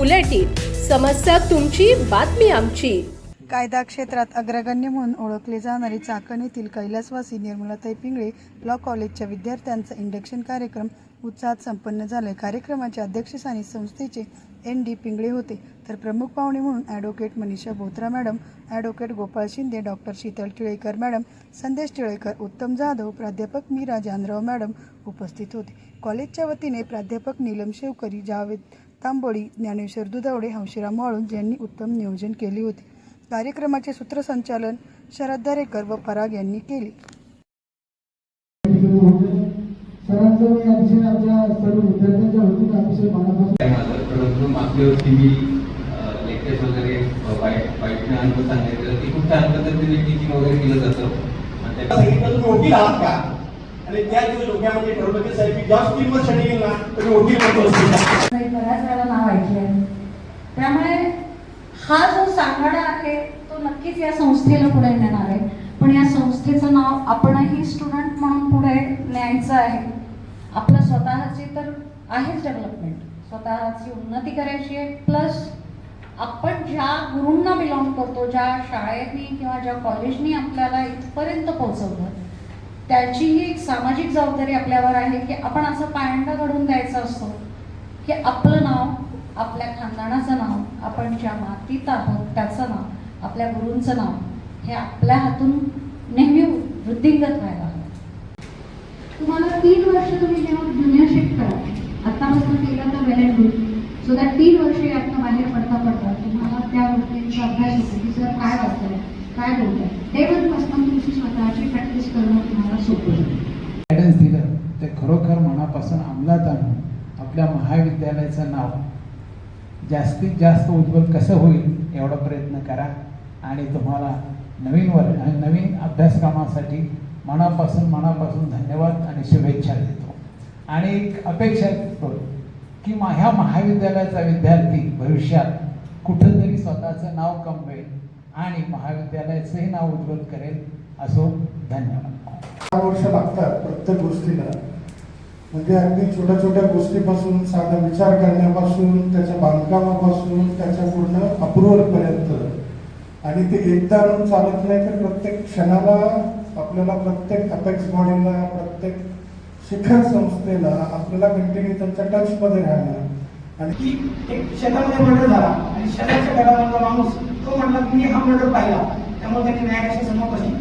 Bulletin. समस्या तुमची बातमी आमची. कायदा क्षेत्रात अग्रगण्य म्हणून ओळखले जाणारे चाकण येथील कैलासवासी निर्मलाताई पिंगळे लॉ कॉलेजच्या विद्यार्थ्यांचा इंडक्शन कार्यक्रम उत्साहात संपन्न झाला कार्यक्रमाच्या अध्यक्षस्थानी संस्थेचे एन डी पिंगळे होते. तर प्रमुख पाहुणे म्हणून advocate Manisha Botra madam advocate Gopal Shinde doctor Sheetal Tilekar madam Sandesh Tilekar उत्तम जाधव प्राध्यापक मीरा जानराव मॅडम उपस्थित होते. कॉलेजच्या वतीने प्राध्यापक नीलम शेवकरी जावेद तांबोळी ज्ञानेश्वर दुधावडे हंशीराम वाळूंज यांनी उत्तम नियोजन केले होते. कार्यक्रमाचे सूत्रसंचालन शरद दरेकर व पराग यांनी केले. सांगितलं की खूप छान पद्धतीने टीचिंग वगैरे केलं जातं आणि त्या- दिवस डोक्यामध्ये ठरवलं की साहेब जास्त तीन वर्ष निघेल ना बऱ्याच वेळा नाव ऐकले त्यामुळे हा जो सांगाडा आहे तो नक्कीच या संस्थेला पुढे नेणार आहे. पण या संस्थेचं नाव आपणही स्टुडंट म्हणून पुढे न्यायचं आहे. आपलं स्वतःची तर आहेच डेव्हलपमेंट स्वतःची उन्नती करायची आहे. प्लस आपण ज्या गुरूंना बिलॉंग करतो ज्या शाळेनी किंवा ज्या कॉलेजनी आपल्याला इथपर्यंत पोहोचवलं त्याचीही एक सामाजिक जबाबदारी आपल्यावर आहे की आपण असं पायंडा घडून द्यायचं असतो की आपलं नाव आपल्या खानदानाचं नाव आपण ज्या मातीत आहोत त्याचं नाव आपल्या गुरूंचं नाव हे आपल्या हातून नेहमी वृद्धिंगत व्हायला हवं. तुम्हाला तीन वर्ष तुम्ही जेव्हा ज्युनियर शिफ्ट करा आत्तापासून केलं तर well and good so that तीन वर्ष यातनं बाहेर पडता पडता तुम्हाला त्या गोष्टींचा अभ्यास होतो की सर काय वाचतंय काय बोलतंय? ते पण तुमची स्वतःची प्रॅक्टिस करणं तुम्हाला सोपं गायडन्स दिलं. ते खरोखर मनापासून अंमलात आणून आपल्या महाविद्यालयाचं नाव जास्तीत जास्त उज्ज्वल कसं होईल एवढा प्रयत्न करा. आणि तुम्हाला नवीन वर्ग आणि नवीन अभ्यासक्रमासाठी मनापासून मनापासून धन्यवाद आणि शुभेच्छा देतो. आणि एक अपेक्षा करतो की ह्या महाविद्यालयाचा विद्यार्थी भविष्यात कुठंतरी स्वतःचं नाव कमवेल आणि महाविद्यालयाचंही नाव उज्ज्वल करेल. असो धन्यवाद. दहा वर्ष लागतात प्रत्येक गोष्टीला. म्हणजे अगदी छोट्या छोट्या गोष्टीपासून साधा विचार करण्यापासून त्याच्या बांधकामापासून त्याच्या पूर्ण अप्रुव्हलपर्यंत आणि ते एकदा आणून चालत नाही तर प्रत्येक क्षणाला आपल्याला प्रत्येक अपेक्स बॉडीला प्रत्येक शिखर संस्थेला आपल्याला कंटिन्यू त्यांच्या टचमध्ये राहणं. आणि एक शेतामध्ये मर्डर झाला आणि शेताच्या घरामधला माणूस तो म्हणला मी हा मर्डर पाहिला. त्यामुळे त्यांनी न्यायाधीश समोर कशी?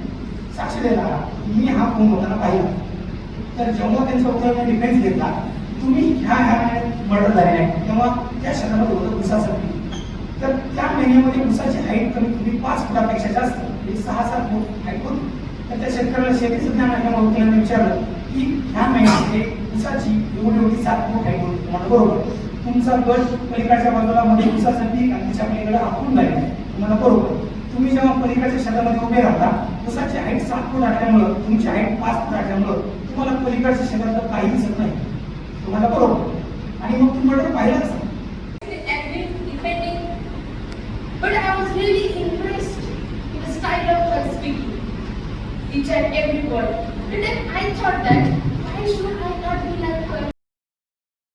साक्षी देणार मी हा फोन होताना पाहिला. तर जेव्हा त्यांचा उत्तर डिफेन्स घेतला तुम्ही ह्या ह्या मर्डर झाले आहे तेव्हा त्या शेतामध्ये होतं उसासाठी तर त्या महिन्यामध्ये उसाची हाईट कमी तुम्ही पाच फुटापेक्षा जास्त म्हणजे सहा सात फूट हाईट होती तर त्या शेतकऱ्याला शेतीचं ज्ञान असल्यामुळे वकिलांनी विचारलं की ह्या महिन्यामध्ये उसाची एवढी एवढी सात फूट हाईट होती तुम्हाला बरोबर. तुमचा गट पलीकडच्या बाजूला मध्ये उसासाठी आणि त्याच्या पलीकडे आखून झाले तुम्हाला बरोबर. तुम्ही जेव्हा पलीकडच्या शेतामध्ये उभे राहता उसाची हाईट सात फूट असल्यामुळं तुमची हाईट पाच फूट असल्यामुळं तुम्हाला पलीकडच्या शेतातलं काही दिसत नाही तुम्हाला बरोबर आणि मग तुम्ही मर्डर पाहिलं कसं but I was really impressed with the style of her speaking, each and every word. And then I thought that why should I not be like her?